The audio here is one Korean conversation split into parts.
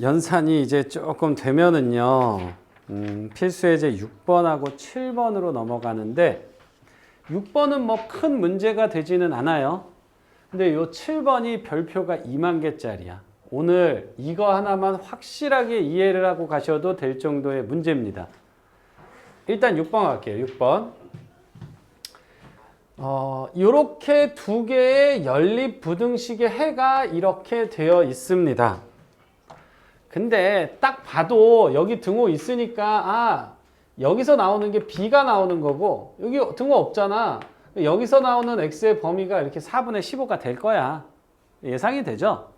연산이 이제 조금 되면은요, 음, 필수예제 6번하고 7번으로 넘어가는데, 6번은 뭐 큰 문제가 되지는 않아요. 근데 요 7번이 별표가 2만 개짜리야. 오늘 이거 하나만 확실하게 이해를 하고 가셔도 될 정도의 문제입니다. 일단 6번 갈게요. 6번. 어, 이렇게 두 개의 연립 부등식의 해가 이렇게 되어 있습니다. 근데 딱 봐도 여기 등호 있으니까 아 여기서 나오는 게 b가 나오는 거고 여기 등호 없잖아. 여기서 나오는 x의 범위가 이렇게 4분의 15가 될 거야. 예상이 되죠?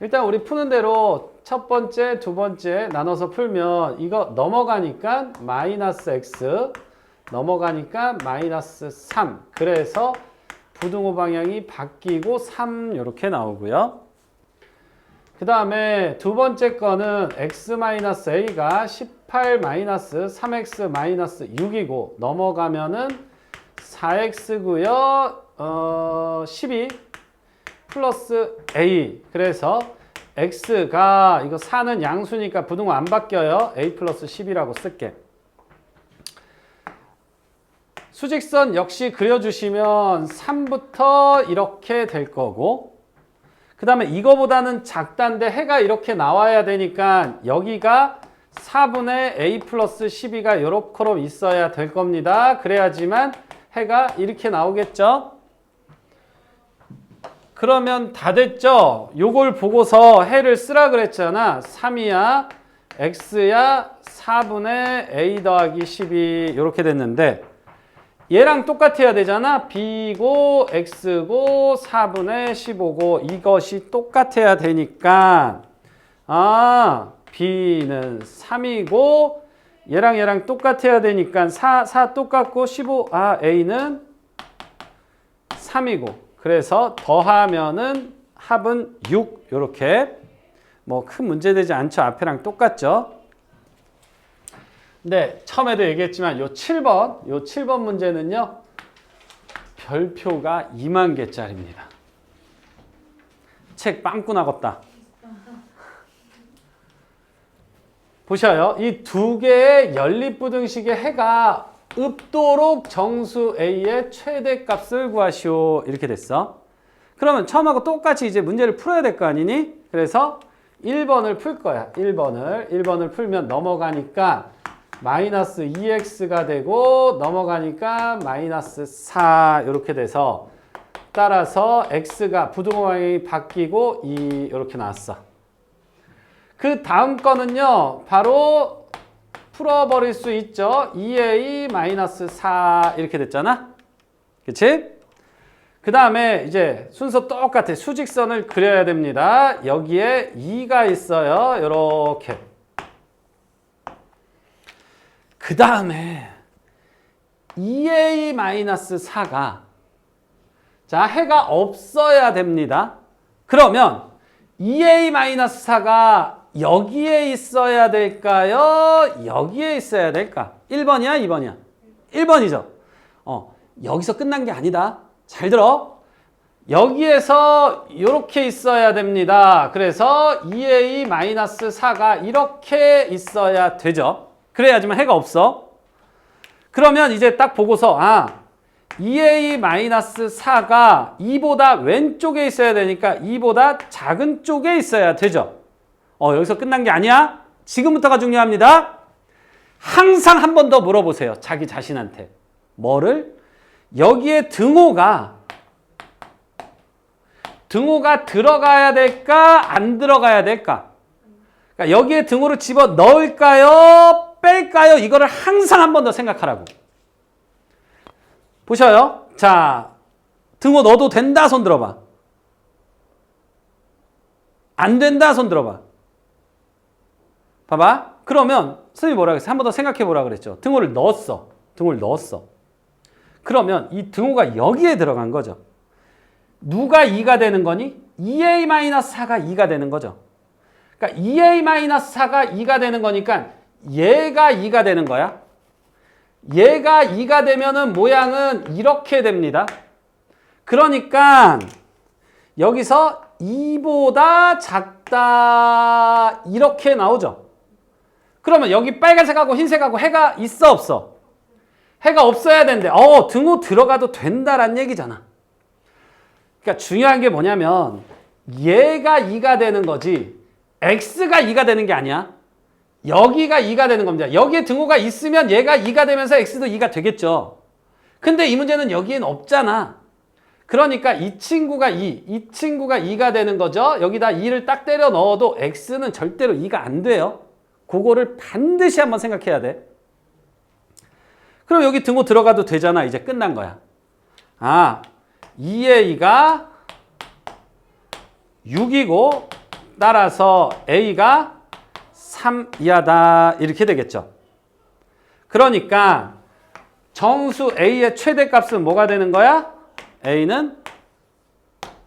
일단 우리 푸는 대로 첫 번째, 두 번째 나눠서 풀면 이거 넘어가니까 마이너스 x 넘어가니까 마이너스 3 그래서 부등호 방향이 바뀌고 3 이렇게 나오고요. 그 다음에 두 번째 거는 x-a가 18-3x-6이고 넘어가면은 4x고요. 어, 12 플러스 a 그래서 x가 이거 4는 양수니까 부등호 안 바뀌어요. a 플러스 10이라고 쓸게. 수직선 역시 그려주시면 3부터 이렇게 될 거고 그 다음에 이거보다는 작단데 해가 이렇게 나와야 되니까 여기가 4분의 a 플러스 12가 요렇게 있어야 될 겁니다. 그래야지만 해가 이렇게 나오겠죠? 그러면 다 됐죠? 요걸 보고서 해를 쓰라 그랬잖아. 3이야, x야, 4분의 a 더하기 12 이렇게 됐는데 얘랑 똑같아야 되잖아. b고 x고 4분의 15고 이것이 똑같아야 되니까 아 b는 3이고 얘랑 얘랑 똑같아야 되니까 4, 4 똑같고 15, 아 a는 3이고 그래서 더하면은 합은 6 이렇게 뭐 큰 문제 되지 않죠. 앞에랑 똑같죠. 네, 처음에도 얘기했지만 요 7번, 요 7번 문제는요. 별표가 2만 개짜리입니다. 책 빵꾸 나겠다. 보셔요. 이 두 개의 연립부등식의 해가 읍도록 정수 A의 최대값을 구하시오. 이렇게 됐어. 그러면 처음하고 똑같이 이제 문제를 풀어야 될 거 아니니? 그래서 1번을 풀 거야. 1번을. 1번을 풀면 넘어가니까 마이너스 2x가 되고 넘어가니까 마이너스 4 이렇게 돼서 따라서 x가 부등호 방향이 바뀌고 2 이렇게 나왔어. 그 다음 거는요. 바로 풀어버릴 수 있죠. 2a 마이너스 4 이렇게 됐잖아. 그치? 그 다음에 이제 순서 똑같아. 수직선을 그려야 됩니다. 여기에 2가 있어요. 이렇게. 그 다음에 2a-4가 자 해가 없어야 됩니다. 그러면 2a-4가 여기에 있어야 될까요? 여기에 있어야 될까? 1번이야? 2번이야? 1번이죠. 어, 여기서 끝난 게 아니다. 잘 들어. 여기에서 이렇게 있어야 됩니다. 그래서 2a-4가 이렇게 있어야 되죠. 그래야지만 해가 없어. 그러면 이제 딱 보고서 아 2a-4가 2보다 왼쪽에 있어야 되니까 2보다 작은 쪽에 있어야 되죠. 어 여기서 끝난 게 아니야. 지금부터가 중요합니다. 항상 한 번 더 물어보세요. 자기 자신한테. 뭐를? 여기에 등호가 등호가 들어가야 될까? 안 들어가야 될까? 그러니까 여기에 등호를 집어 넣을까요? 뺄까요? 이거를 항상 한 번 더 생각하라고. 보셔요. 자, 등호 넣어도 된다 손 들어봐. 안 된다 손 들어봐. 봐봐. 그러면 선생님이 뭐라 그랬어? 한 번 더 생각해 보라 그랬죠. 등호를 넣었어. 등호를 넣었어. 그러면 이 등호가 여기에 들어간 거죠. 누가 2가 되는 거니? 2a-4가 2가 되는 거죠. 그러니까 2a-4가 2가 되는 거니까 얘가 2가 되는 거야. 얘가 2가 되면은 모양은 이렇게 됩니다. 그러니까 여기서 2보다 작 작다 이렇게 나오죠. 그러면 여기 빨간색하고 흰색하고 해가 있어 없어? 해가 없어야 되는데 어 등호 들어가도 된다란 얘기잖아. 그러니까 중요한 게 뭐냐면 얘가 2가 되는 거지 x가 2가 되는 게 아니야. 여기가 2가 되는 겁니다. 여기에 등호가 있으면 얘가 2가 되면서 x도 2가 되겠죠. 근데 이 문제는 여기엔 없잖아. 그러니까 이 친구가 2, 이 친구가 2가 되는 거죠. 여기다 2를 딱 때려 넣어도 x는 절대로 2가 안 돼요. 그거를 반드시 한번 생각해야 돼. 그럼 여기 등호 들어가도 되잖아. 이제 끝난 거야. 아, 2의 2가 6이고 따라서 a가 3 이하다 이렇게 되겠죠. 그러니까 정수 a의 최대값은 뭐가 되는 거야? a는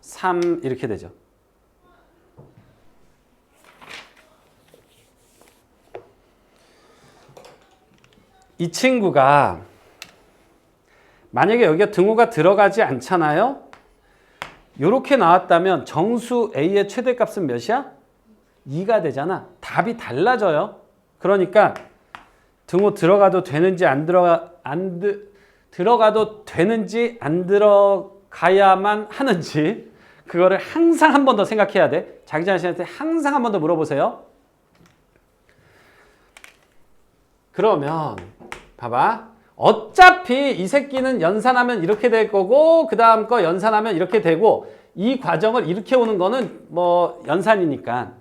3 이렇게 되죠. 이 친구가 만약에 여기가 등호가 들어가지 않잖아요. 이렇게 나왔다면 정수 a의 최대값은 몇이야? 2가 되잖아. 답이 달라져요. 그러니까 등호 들어가도 되는지 안 들어가 안 드, 들어가도 되는지 안 들어가야만 하는지 그거를 항상 한 번 더 생각해야 돼. 자기 자신한테 항상 한 번 더 물어보세요. 그러면 봐봐. 어차피 이 새끼는 연산하면 이렇게 될 거고 그 다음 거 연산하면 이렇게 되고 이 과정을 이렇게 오는 거는 뭐 연산이니까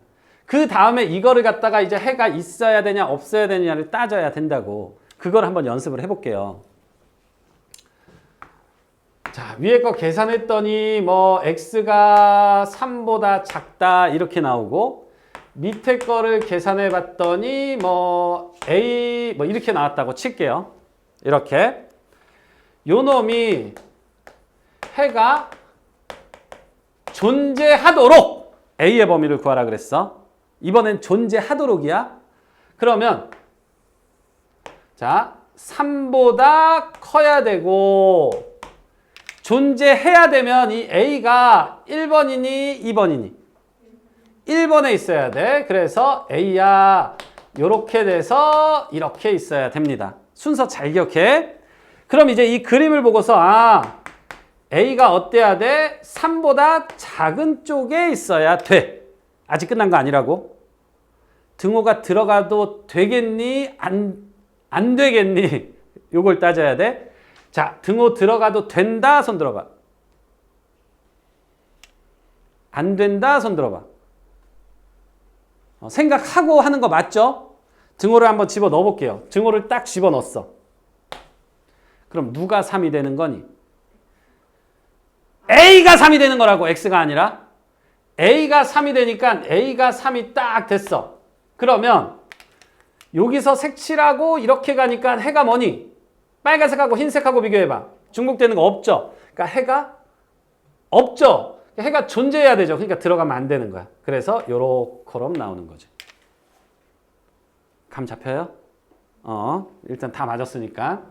그 다음에 이거를 갖다가 이제 해가 있어야 되냐 없어야 되냐를 따져야 된다고 그걸 한번 연습을 해볼게요. 자 위에 거 계산했더니 뭐 x가 3보다 작다 이렇게 나오고 밑에 거를 계산해 봤더니 뭐 a 뭐 이렇게 나왔다고 칠게요. 이렇게 요 놈이 해가 존재하도록 a의 범위를 구하라 그랬어. 이번엔 존재하도록이야. 그러면 자 3보다 커야 되고 존재해야 되면 이 a가 1번이니 2번이니 1번에 있어야 돼. 그래서 a야 요렇게 돼서 이렇게 있어야 됩니다. 순서 잘 기억해. 그럼 이제 이 그림을 보고서 아 a가 어때야 돼? 3보다 작은 쪽에 있어야 돼. 아직 끝난 거 아니라고. 등호가 들어가도 되겠니? 안, 안 되겠니? 요걸 따져야 돼. 자, 등호 들어가도 된다? 손 들어봐. 안 된다? 손 들어봐. 어, 생각하고 하는 거 맞죠? 등호를 한번 집어 넣어 볼게요. 등호를 딱 집어 넣었어. 그럼 누가 3이 되는 거니? A가 3이 되는 거라고 X가 아니라 A가 3이 되니까 A가 3이 딱 됐어. 그러면 여기서 색칠하고 이렇게 가니까 해가 뭐니? 빨간색하고 흰색하고 비교해봐. 중복되는 거 없죠? 그러니까 해가 없죠? 해가 존재해야 되죠. 그러니까 들어가면 안 되는 거야. 그래서 요렇게럼 나오는 거죠. 감 잡혀요? 어, 일단 다 맞았으니까.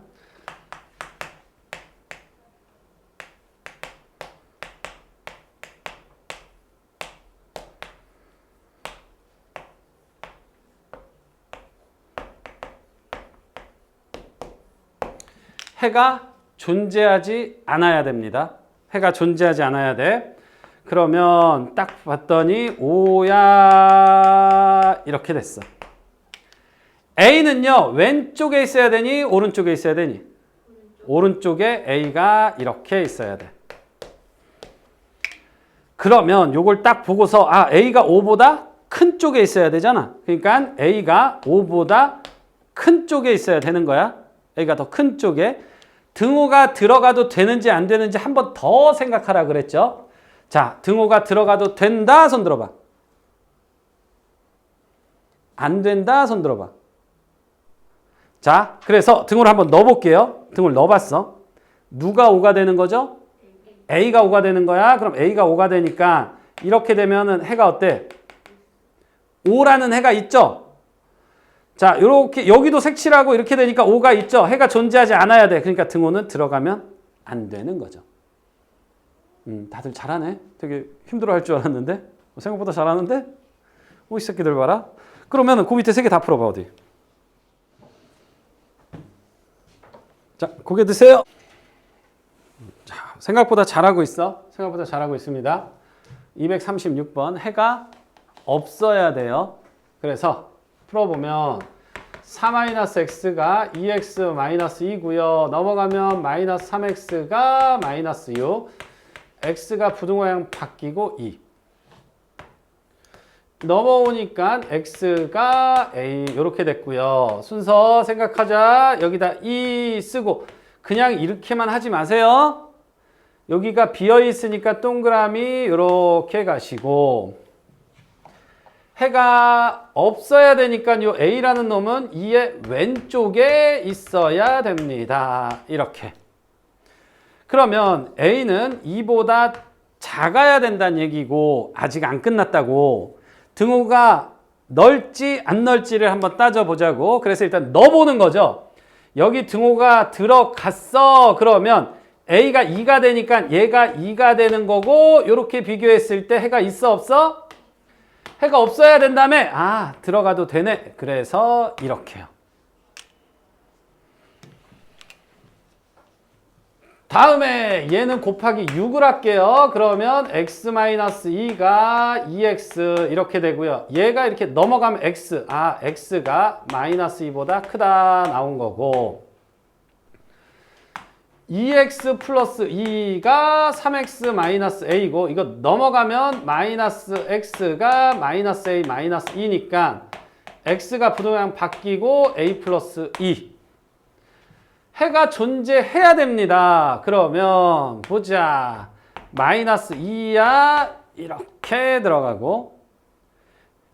해가 존재하지 않아야 됩니다. 해가 존재하지 않아야 돼. 그러면 딱 봤더니 오야 이렇게 됐어. A는요 왼쪽에 있어야 되니 오른쪽에 있어야 되니 오른쪽에 A가 이렇게 있어야 돼. 그러면 요걸 딱 보고서 아 A가 5보다 큰 쪽에 있어야 되잖아. 그러니까 A가 5보다 큰 쪽에 있어야 되는 거야. A가 더 큰 쪽에 등호가 들어가도 되는지 안 되는지 한 번 더 생각하라 그랬죠. 자, 등호가 들어가도 된다 손 들어봐. 안 된다 손 들어봐. 자, 그래서 등호를 한번 넣어볼게요. 등호를 넣어봤어. 누가 5가 되는 거죠? A가 5가 되는 거야. 그럼 A가 5가 되니까 이렇게 되면은 해가 어때? 5라는 해가 있죠? 자, 이렇게 여기도 색칠하고 이렇게 되니까 5가 있죠. 해가 존재하지 않아야 돼. 그러니까 등호는 들어가면 안 되는 거죠. 음, 다들 잘하네. 되게 힘들어 할 줄 알았는데 생각보다 잘하는데 오, 이 새끼들 봐라. 그러면 그 밑에 세 개 다 풀어봐, 어디. 자, 고개 드세요. 자, 생각보다 잘하고 있어. 생각보다 잘하고 있습니다. 236번 해가 없어야 돼요. 그래서 풀어보면 4-x가 2x-2고요. 넘어가면 마이너스 3x가 마이너스 6. x가 부등호양 바뀌고 2. 넘어오니까 x가 a 이렇게 됐고요. 순서 생각하자. 여기다 2 쓰고 그냥 이렇게만 하지 마세요. 여기가 비어 있으니까 동그라미 이렇게 가시고 해가 없어야 되니까 요 a라는 놈은 2의 왼쪽에 있어야 됩니다. 이렇게. 그러면 a는 2보다 작아야 된다는 얘기고 아직 안 끝났다고 등호가 넓지 안 넓지를 한번 따져보자고 그래서 일단 넣어보는 거죠. 여기 등호가 들어갔어 그러면 a가 2가 되니까 얘가 2가 되는 거고 이렇게 비교했을 때 해가 있어 없어? 해가 없어야 된다며 아 들어가도 되네 그래서 이렇게요. 다음에 얘는 곱하기 6을 할게요. 그러면 x-2가 2x 이렇게 되고요. 얘가 이렇게 넘어가면 x, 아 x가 마이너스 2보다 크다 나온 거고 2x 플러스 2가 3x 마이너스 a고 이거 넘어가면 마이너스 x가 마이너스 a 마이너스 2니까 x가 부동량 바뀌고 a 플러스 2 해가 존재해야 됩니다. 그러면 보자. 마이너스 2야 이렇게 들어가고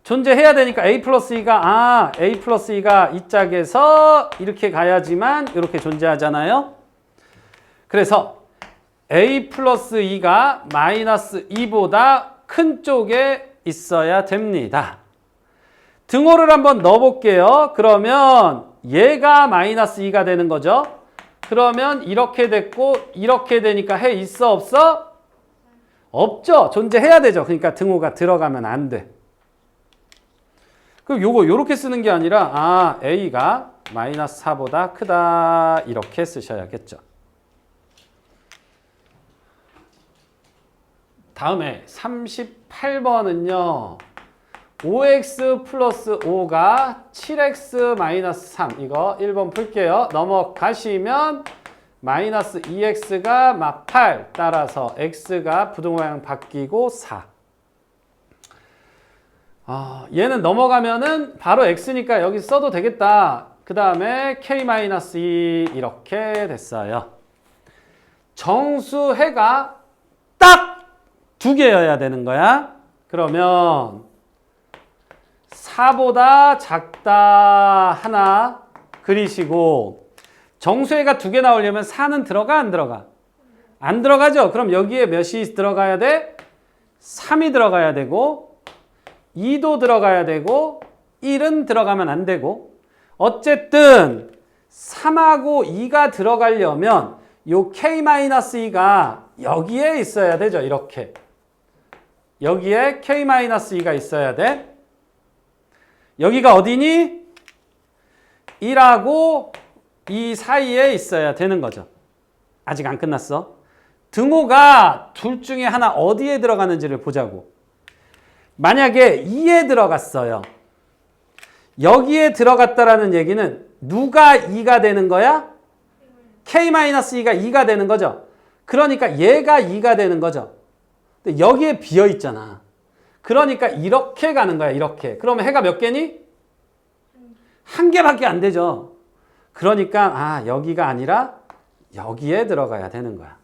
존재해야 되니까 a 플러스 2가 아 a 플러스 2가 이 짝에서 이렇게 가야지만 이렇게 존재하잖아요. 그래서 a 플러스 2가 마이너스 2보다 큰 쪽에 있어야 됩니다. 등호를 한번 넣어볼게요. 그러면 얘가 마이너스 2가 되는 거죠. 그러면 이렇게 됐고 이렇게 되니까 해 있어 없어? 없죠. 존재해야 되죠. 그러니까 등호가 들어가면 안 돼. 그럼 요거 요렇게 쓰는 게 아니라 아 a가 마이너스 4보다 크다 이렇게 쓰셔야겠죠. 다음에 38번은요. 5x 플러스 5가 7x 마이너스 3 이거 1번 풀게요. 넘어가시면 마이너스 2x가 막 8 따라서 x가 부등호양 바뀌고 4 아, 얘는 넘어가면은 바로 x니까 여기 써도 되겠다. 그 다음에 k 마이너스 2 이렇게 됐어요. 정수해가 딱 두 개여야 되는 거야. 그러면 4보다 작다 하나 그리시고 정수해가 두 개 나오려면 4는 들어가 안 들어가? 안 들어가죠. 그럼 여기에 몇이 들어가야 돼? 3이 들어가야 되고 2도 들어가야 되고 1은 들어가면 안 되고 어쨌든 3하고 2가 들어가려면 요 k-2가 여기에 있어야 되죠. 이렇게. 여기에 k-2가 있어야 돼. 여기가 어디니? 1하고 이 사이에 있어야 되는 거죠. 아직 안 끝났어. 등호가 둘 중에 하나 어디에 들어가는지를 보자고. 만약에 2에 들어갔어요. 여기에 들어갔다라는 얘기는 누가 2가 되는 거야? k-2가 2가 되는 거죠. 그러니까 얘가 2가 되는 거죠. 근데 여기에 비어 있잖아. 그러니까 이렇게 가는 거야, 이렇게. 그러면 해가 몇 개니? 한 개밖에 안 되죠. 그러니까, 아, 여기가 아니라 여기에 들어가야 되는 거야.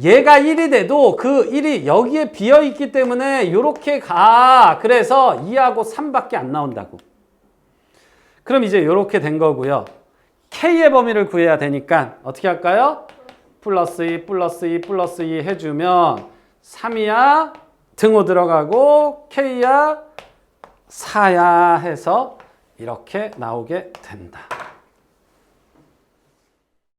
얘가 1이 돼도 그 1이 여기에 비어 있기 때문에 이렇게 가. 그래서 2하고 3밖에 안 나온다고. 그럼 이제 이렇게 된 거고요. K의 범위를 구해야 되니까 어떻게 할까요? 플러스 2, 플러스 2, 플러스 2 해주면 3이야 등호 들어가고 K야 4야 해서 이렇게 나오게 된다.